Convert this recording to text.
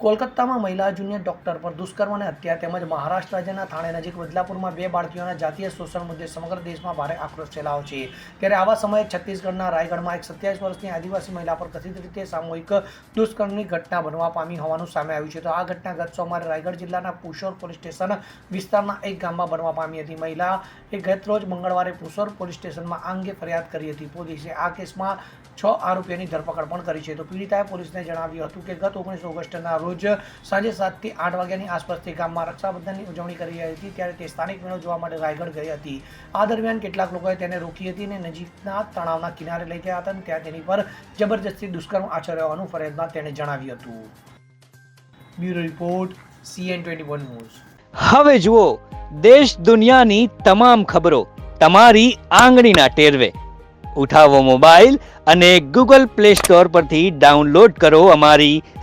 કોલકાતામાં મહિલા junior doctor પર દુષ્કર્મ અને હત્યા તેમજ મહારાષ્ટ્ર રાજ્યના થાણે નજીક બદલાપુરમાં બે બાળકીઓના જાતીય શોષણ મુદ્દે સમગ્ર દેશમાં ભારે આક્રોશ ફેલાયો છે. ત્યારે આવા સમયે છત્તીસગઢના રાયગઢમાં એક સત્યાવીસ વર્ષની આદિવાસી મહિલા પર કથિત રીતે સામૂહિક દુષ્કર્મની ઘટના બનવા પામી હોવાનું સામે આવ્યું છે. તો આ ઘટના ગત સોમવારે રાયગઢ જિલ્લાના પુશોર પોલીસ સ્ટેશન વિસ્તારના એક ગામમાં બનવા પામી હતી. મહિલા એ ગત રોજ મંગળવારે પુશોર પોલીસ સ્ટેશનમાં આ અંગે ફરિયાદ કરી હતી. પોલીસે આ કેસમાં છ આરોપીઓની ધરપકડ પણ કરી છે. તો પીડિતાએ પોલીસને જણાવ્યું હતું કે ગત ઓગણીસ ઓગસ્ટના રોજ સાંજે સાતથી આઠ વાગ્યાની આસપાસથી ગામમાં રક્ષાબંધનની ઉજવણી કરી રહી હતી, ત્યારે તે સ્થાનિક મેળો જોવા માટે રાયગઢ ગઈ હતી. આ દરમિયાન કેટલાક લોકોએ તેને રોકી હતી અને નજીકના તણાવના કિનારે લઈ ગયા હતા અને ત્યાં તેની પર જબરજસ્તી દુષ્કર્મ આચર્યો હોવાનું તેણે જણાવ્યું હતું. Bureau report, CN twenty one news. હવે જુઓ, દેશ દુનિયાની તમામ ખબરો તમારી આંગળીના ટેરવે. ઉઠાવો મોબાઈલ અને ગૂગલ પ્લે સ્ટોર પરથી ડાઉનલોડ કરો અમારી